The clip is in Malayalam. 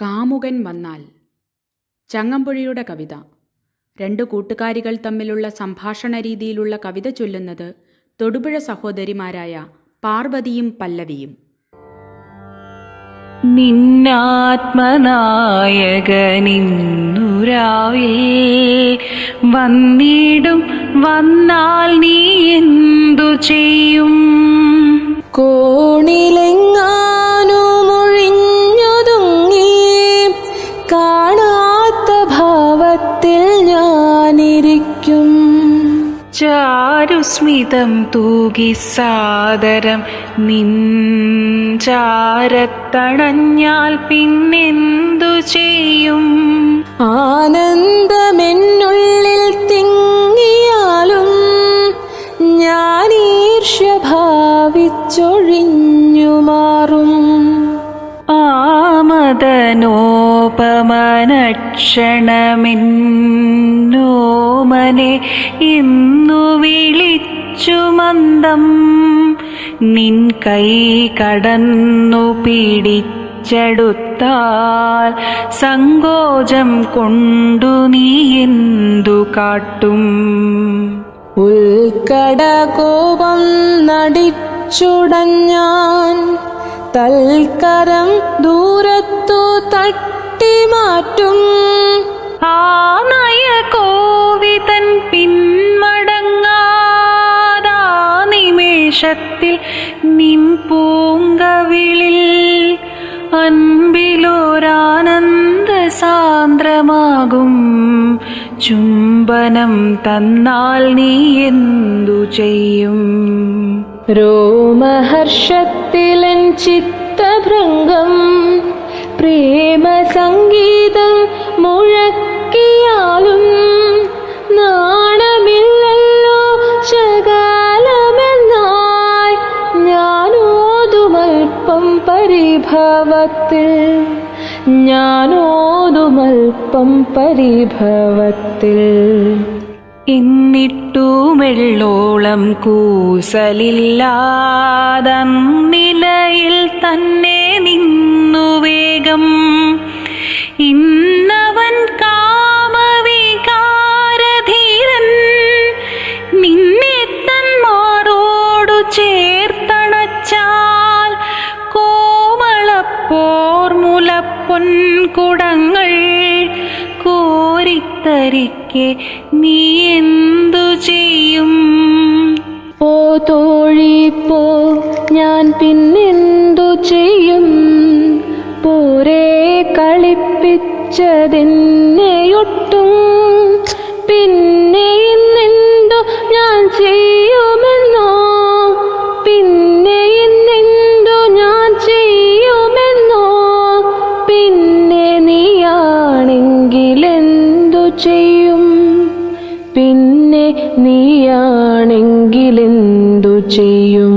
കാമുകൻ വന്നാൽ. ചങ്ങമ്പുഴിയുടെ കവിത. രണ്ടു കൂട്ടുകാരികൾ തമ്മിലുള്ള സംഭാഷണ രീതിയിലുള്ള കവിത ചൊല്ലുന്നത് തൊടുപുഴ സഹോദരിമാരായ പാർവതിയും പല്ലവിയും. നിന്നാത്മനായകനിന്നുരാവിൽ വന്നിടും വന്നാൽ നീ എന്തു ചെയ്യും? കോണിലെങ്ങാനുമൊഴിഞ്ഞൊതുങ്ങി ചാരുസ്മിതം തൂകി സാദരം നിൻ ചാരത്തണഞ്ഞാൽ പിന്നെന്തു ചെയ്യും? ആനന്ദമെന്നുള്ളിൽ തിങ്ങിയാലും ഞാൻ ഈർഷ്യ ഭാവിച്ചൊഴിഞ്ഞു മാറും ആമദനോപമനക്ഷണമെന്നോമനെ ഇന്നു വിളിച്ചു മന്ദം. നിൻ കൈ കടന്നു പിടിച്ചെടുത്താൽ സങ്കോചം കൊണ്ടു നീ എന്തു കാട്ടും? ഉൾക്കട കോപം നടിച്ചുടഞ്ഞാൻ തൽക്കരം ദൂരത്തു തട്ടി തട്ടിമാറ്റും. നിമേഷത്തിൽ നിൻ പൂങ്കവിളിൽ അൻപിലോരാനന്ദ സാന്ദ്രമാകും ചുംബനം തന്നാൽ നീ എന്തു ചെയ്യും? രോമഹർഷത്തിലൻ ചിത്തഭൃംഗം പ്രേമ പരിഭവത്തിൽ ഞാനോതുമൽപ്പം പരിഭവത്തിൽ. എന്നിട്ടുമെള്ളോളം കൂസലില്ലാതന്നിലയിൽ തന്നെ മുലപ്പൊൻകുടങ്ങൾ കോരിത്തരിക്കെ നീ എന്തു ചെയ്യും? പോ തോഴി പോ ഞാൻ പിന്നെന്തു ചെയ്യും? പോരെ കളിപ്പിച്ചതെന്നെയൊട്ടും പിന്നെ നീയാണെങ്കിലെന്തു ചെയ്യും?